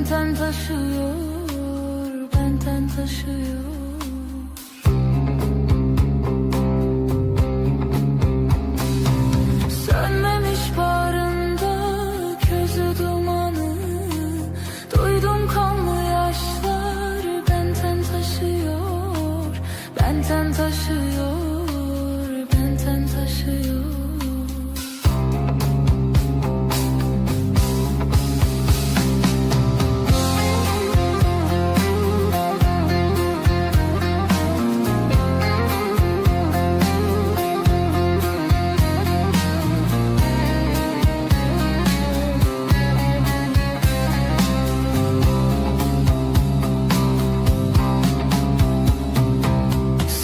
Benden taşıyor, benden taşıyor.